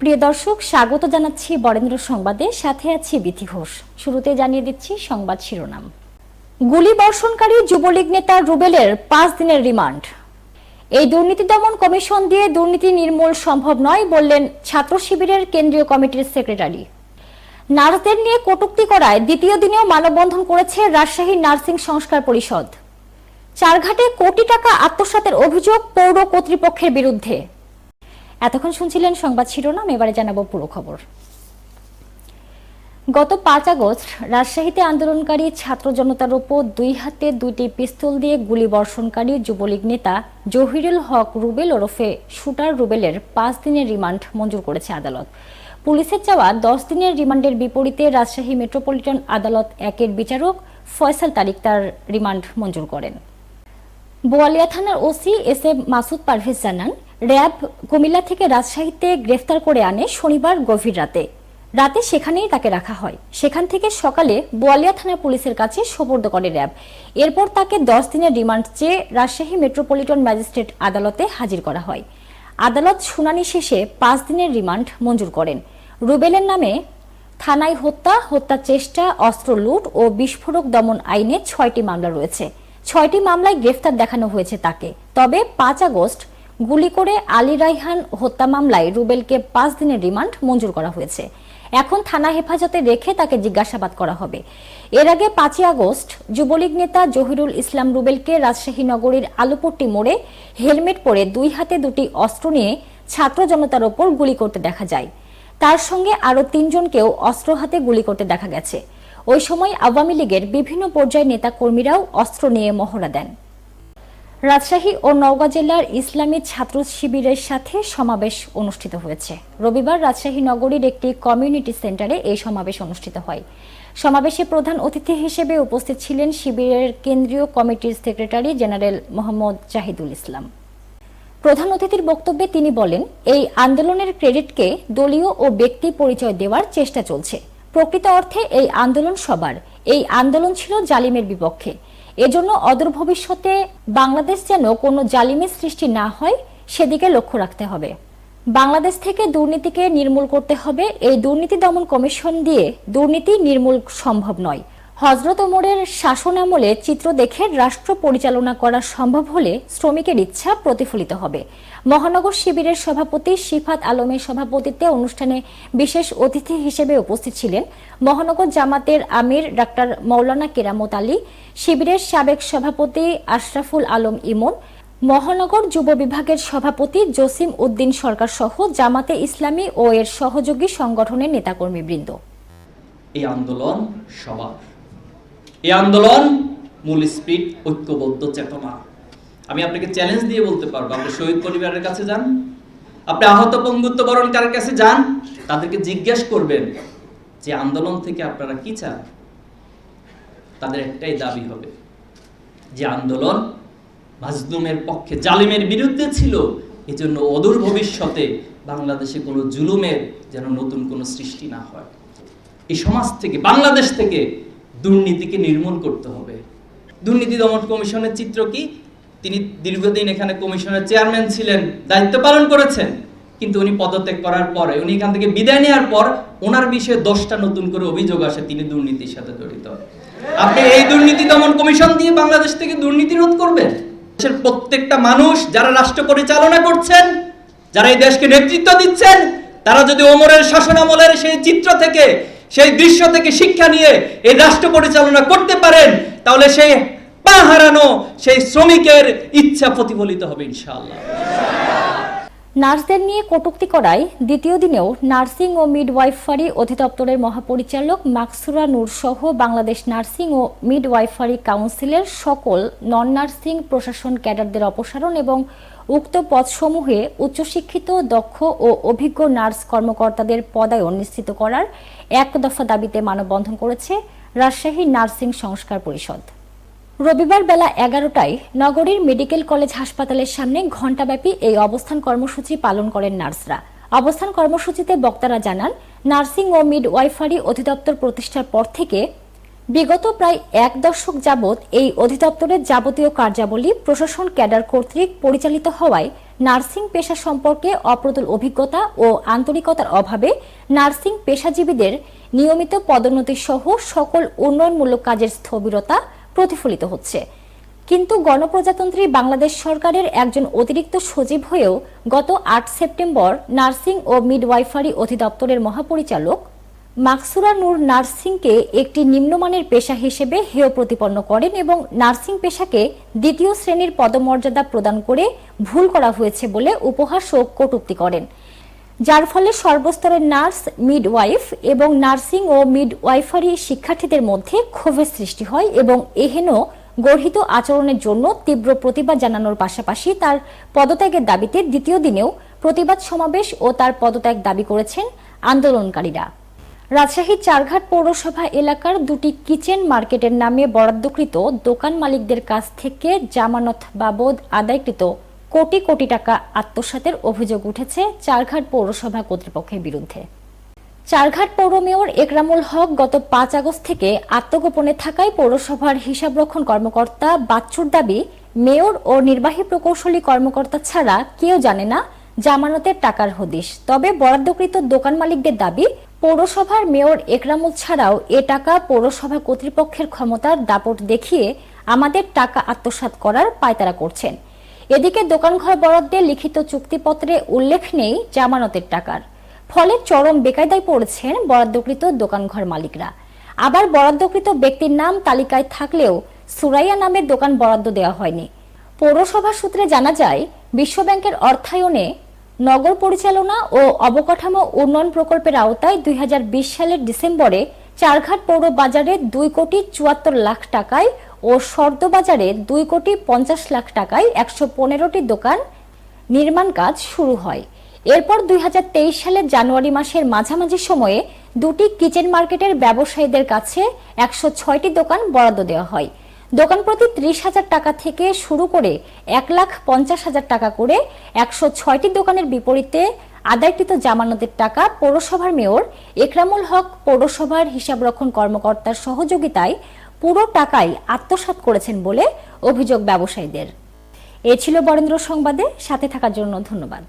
প্রিয় দর্শক, স্বাগত জানাচ্ছি বরেন্দ্র সংবাদে। সাথে আছি বিথি ঘোষ। শুরুতে জানিয়ে দিচ্ছি সংবাদ শিরোনাম। গুলি বর্ষণকারী যুবলীগ নেতা রুবেলের পাঁচ দিনের রিমান্ড। এই দুর্নীতি দমন কমিশন দিয়ে দুর্নীতি নির্মূল সম্ভব নয় বললেন ছাত্র শিবিরের কেন্দ্রীয় কমিটির সেক্রেটারি। নার্সদের নিয়ে কটূক্তি করায় দ্বিতীয় দিনেও মানববন্ধন করেছে রাজশাহী নার্সিং সংস্কার পরিষদ। চারঘাটে কোটি টাকা আত্মসাতের অভিযোগ পৌর কর্তৃপক্ষের বিরুদ্ধে। এতক্ষণ শুনছিলেন সংবাদ শিরোনাম, এবারে জানাব পুরো খবর। গত পাঁচ আগস্ট রাজশাহীতে আন্দোলনকারী ছাত্র জনতার ওপর দুই হাতে দুইটি পিস্তল দিয়ে গুলি বর্ষণকারী যুবলীগ নেতা জহিরুল হক রুবেল ওরফে শুটার রুবেলের পাঁচ দিনের রিমান্ড মঞ্জুর করেছে আদালত। পুলিশের চাওয়া দশ দিনের রিমান্ডের বিপরীতে রাজশাহী মেট্রোপলিটন আদালত একের বিচারক ফয়সাল তারিক তার রিমান্ড মঞ্জুর করেন। বোয়ালিয়া থানার OC S M Masud Parvez জানান র্যাব কুমিল্লা থেকে রাজশাহীতে গ্রেফতার করে আনে শনিবার গভীর রাতে। রাতে সেখানেই তাকে রাখা হয়। সেখান থেকে সকালে বোয়ালিয়া থানার পুলিশের কাছে সোপর্দ করে র্যাব। এরপর তাকে দশ দিনের রিমান্ড চেয়ে রাজশাহী মেট্রোপলিটন ম্যাজিস্ট্রেট আদালতে হাজির করা হয়। আদালত শুনানি শেষে পাঁচ দিনের রিমান্ড মঞ্জুর করেন। রুবেলের নামে থানায় হত্যা হত্যা চেষ্টা, অস্ত্র লুট ও বিস্ফোরক দমন আইনে ছয়টি মামলা রয়েছে। ছয়টি মামলায় গ্রেফতার দেখানো হয়েছে তাকে। তবে পাঁচ আগস্ট গুলি করে আলী রাইহান হত্যা মামলায় রুবেলকে পাঁচ দিনের রিমান্ড মঞ্জুর করা হয়েছে। এখন থানা হেফাজতে রেখে তাকে জিজ্ঞাসাবাদ করা হবে। এর আগে পাঁচই আগস্ট যুবলীগ নেতা জহিরুল ইসলাম রুবেলকে রাজশাহী নগরীর আলুপট্টি মোড়ে হেলমেট পরে দুই হাতে দুটি অস্ত্র নিয়ে ছাত্র জনতার ওপর গুলি করতে দেখা যায়। তার সঙ্গে আরও তিনজনকেও অস্ত্র হাতে গুলি করতে দেখা গেছে। ওই সময় আওয়ামী লীগের বিভিন্ন পর্যায়ের নেতা কর্মীরাও অস্ত্র নিয়ে মহড়া দেন। রাজশাহী ও নওগাঁ জেলার ইসলামী ছাত্র শিবিরের সাথে সমাবেশ অনুষ্ঠিত হয়েছে। রবিবার রাজশাহী নগরীর একটি কমিউনিটি সেন্টারে এই সমাবেশ অনুষ্ঠিত হয়। সমাবেশে প্রধান অতিথি হিসেবে উপস্থিত ছিলেন শিবিরের কেন্দ্রীয় কমিটির সেক্রেটারি জেনারেল মোহাম্মদ জাহিদুল ইসলাম। প্রধান অতিথির বক্তব্যে তিনি বলেন, এই আন্দোলনের ক্রেডিটকে দলীয় ও ব্যক্তি পরিচয় দেওয়ার চেষ্টা চলছে। প্রকৃত অর্থে এই আন্দোলন সবার। এই আন্দোলন ছিল জালিমের বিপক্ষে। এজন্য অদূর ভবিষ্যতে বাংলাদেশ যেন কোনো জালিমের সৃষ্টি না হয়, সেদিকে লক্ষ্য রাখতে হবে। বাংলাদেশ থেকে দুর্নীতিকে নির্মূল করতে হবে। এই দুর্নীতি দমন কমিশন দিয়ে দুর্নীতি নির্মূল সম্ভব নয়। হজরত ওমরের শাসনামলে চিত্র দেখে রাষ্ট্র পরিচালনা করা সম্ভব হলে শ্রমিকের ইচ্ছা প্রতিফলিত হবে। মহানগর শিবিরের সভাপতি শিফাত আলমের সভাপতিত্বে অনুষ্ঠানে বিশেষ অতিথি হিসেবে উপস্থিত ছিলেন মহানগর জামাতের আমির ডাক্তার মৌলানা কেরামত আলী, শিবিরের সাবেক সভাপতি আশরাফুল আলম ইমন, মহানগর যুব বিভাগের সভাপতি জসিম উদ্দিন সরকার সহ জামাতে ইসলামী ও এর সহযোগী সংগঠনের নেতাকর্মীবৃন্দ। এই আন্দোলন সবার। এই আন্দোলন মূল স্পিড, ঐক্যবদ্ধ, চেতনা। আমি আপনাকে চ্যালেঞ্জ দিয়ে বলতে পারব, আপনি শহীদ পরিবারের কাছে যান, আপনি আহত পঙ্গুত্ব বরণকারের কাছে যান, তাদেরকে জিজ্ঞেস করবেন যে আন্দোলন থেকে আপনারা কি চান? তাদের একটাই দাবি হবে যে আন্দোলন মাজলুমের পক্ষে জালিমের বিরুদ্ধে ছিল, এজন্য অদূর ভবিষ্যতে বাংলাদেশে কোনো জুলুমের যেন নতুন কোনো সৃষ্টি না হয়। এই সমাজ থেকে, বাংলাদেশ থেকে দুর্নীতিকে নির্মূল করতে হবে। দুর্নীতি দমন কমিশনের চিত্র কি? তিনি দীর্ঘদিন এখানে কমিশনের চেয়ারম্যান ছিলেন, দায়িত্ব পালন করেছেন, কিন্তু উনি পদত্যাগ করার পরে, উনি এখান থেকে বিদায় নেওয়ার পর ওনার বিষয়ে দশটা নতুন করে অভিযোগ আসে, তিনি দুর্নীতির সাথে জড়িত। আপনি এই দুর্নীতি দমন কমিশন দিয়ে বাংলাদেশ থেকে দুর্নীতি রোধ করবেন? দেশের প্রত্যেকটা মানুষ যারা রাষ্ট্র পরিচালনা করছেন, যারা এই দেশকে নেতৃত্ব দিচ্ছেন, তারা যদি ওমরের শাসনামলের সেই চিত্র থেকে সেই দৃশ্য থেকে শিক্ষা নিয়ে এই রাষ্ট্র পরিচালনা করতে পারেন, তাহলে সেই পা হারানো সেই শ্রমিকের ইচ্ছা প্রতিফলিত হবে ইনশাআল্লাহ। নার্সদের নিয়ে কটূক্তি করায় দ্বিতীয় দিনেও নার্সিং ও মিডওয়াইফারি অধিদপ্তরের মহাপরিচালক মাকসুরা নূর সহ বাংলাদেশ নার্সিং ও মিডওয়াইফারি কাউন্সিলের সকল নন নার্সিং প্রশাসন ক্যাডারদের অপসারণ এবং উক্ত পদসমূহে উচ্চশিক্ষিত, দক্ষ ও অভিজ্ঞ নার্স কর্মকর্তাদের পদায়ন নিশ্চিত করার এক দফা দাবিতে মানববন্ধন করেছে রাজশাহী নার্সিং সংস্কার পরিষদ। রবিবার বেলা এগারোটায় নগরীর মেডিকেল কলেজ হাসপাতালের সামনে ঘণ্টাব্যাপী এই অবস্থান কর্মসূচি পালন করেন নার্সরা। অবস্থান কর্মসূচিতে বক্তারা জানান, নার্সিং ও মিড ওয়াইফারি অধিদপ্তর প্রতিষ্ঠার পর থেকে বিগত প্রায় এক দশক যাবৎ এই অধিদপ্তরের যাবতীয় কার্যাবলী প্রশাসন ক্যাডার কর্তৃক পরিচালিত হওয়ায় নার্সিং পেশা সম্পর্কে অপ্রতুল অভিজ্ঞতা ও আন্তরিকতার অভাবে নার্সিং পেশাজীবীদের নিয়মিত পদোন্নতি সহ সকল উন্নয়নমূলক কাজের স্থবিরতা প্রতিফলিত হচ্ছে। কিন্তু গণপ্রজাতন্ত্রী বাংলাদেশ সরকারের একজন অতিরিক্ত সচিব হয়েও গত আট সেপ্টেম্বর নার্সিং ও মিডওয়াইফারি অধিদপ্তরের মহাপরিচালক মাকসুরা নূর নার্সিংকে একটি নিম্নমানের পেশা হিসেবে হেয় প্রতিপন্ন করেন এবং নার্সিং পেশাকে দ্বিতীয় শ্রেণির পদমর্যাদা প্রদান করে ভুল করা হয়েছে বলে উপহাস ও কটূক্তি করেন। যার ফলে সর্বস্তরের নার্স মিডওয়াইফ এবং নার্সিং ও মিডওয়াইফারি শিক্ষার্থীদের মধ্যে ক্ষোভের সৃষ্টি হয় এবং এহেন গর্হিত আচরণের জন্য তীব্র প্রতিবাদ জানানোর পাশাপাশি তার পদত্যাগের দাবিতে দ্বিতীয় দিনেও প্রতিবাদ সমাবেশ ও তার পদত্যাগ দাবি করেছেন আন্দোলনকারীরা। রাজশাহী চারঘাট পৌরসভা এলাকার দুটি কিচেন মার্কেটের নামে বরাদ্দকৃত দোকান মালিকদের কাছ থেকে জামানত বাবদ আদায়কৃত কোটি কোটি টাকা আত্মসাতের অভিযোগ উঠেছে চারঘাট পৌরসভা কর্তৃপক্ষের বিরুদ্ধে। চারঘাট পৌর মেয়র একরামুল হক গত পাঁচ আগস্ট থেকে আত্মগোপনে থাকায় পৌরসভার হিসাবরক্ষণ কর্মকর্তা বাচ্চুর দাবি, মেয়র ও নির্বাহী প্রকৌশলী কর্মকর্তা ছাড়া কেউ জানে না জামানতের টাকার হদিশ। তবে বরাদ্দকৃত দোকান মালিকদের দাবি, পৌরসভার মেয়র একরামুল ছাড়াও এ টাকা পৌরসভা কর্তৃপক্ষের ক্ষমতার দাপট দেখিয়ে আমাদের টাকা আত্মসাৎ করার পায়তারা করছেন। এদিকে দোকানঘর বরাদ্দে লিখিত চুক্তিপত্রে উল্লেখ নেই জামানতের টাকার। ফলে চরম বেকায়দায় পড়েছেন বরাদ্দকৃত দোকানঘর মালিকরা। আবার বরাদ্দকৃত ব্যক্তির নাম তালিকায় থাকলেও সুরাইয়া নামের দোকান বরাদ্দ দেওয়া হয়নি। পৌরসভা সূত্রে জানা যায়, বিশ্বব্যাংকের অর্থায়নে নগর পরিচালনা ও অবকাঠামো উন্নয়ন প্রকল্পের আওতায় দুই হাজার বিশ সালের ডিসেম্বরে চারঘাট পৌর বাজারে দুই কোটি চুয়াত্তর লাখ টাকায় ও সর্দ বাজারে দুই কোটি পঞ্চাশ লাখ টাকায় একশো পনেরোটি দোকান নির্মাণ কাজ শুরু হয়। এরপর দুই হাজার তেইশ সালের জানুয়ারি মাসের মাঝামাঝি সময়ে দুটি কিচেন মার্কেটের ব্যবসায়ীদের কাছে একশো ছয়টি দোকান বরাদ্দ দেওয়া হয়। দোকান প্রতি ত্রিশ হাজার টাকা থেকে শুরু করে এক লাখ পঞ্চাশ হাজার টাকা করে একশো ছয়টি দোকানের বিপরীতে আদায়কৃত জামানতের টাকা পৌরসভার মেয়র একরামুল হক পৌরসভার হিসাবরক্ষণ কর্মকর্তার সহযোগিতায় পুরো টাকাই আত্মসাত করেছেন বলে অভিযোগ ব্যবসায়ীদের। এ ছিল বরেন্দ্র সংবাদে, সাথে থাকার জন্য ধন্যবাদ।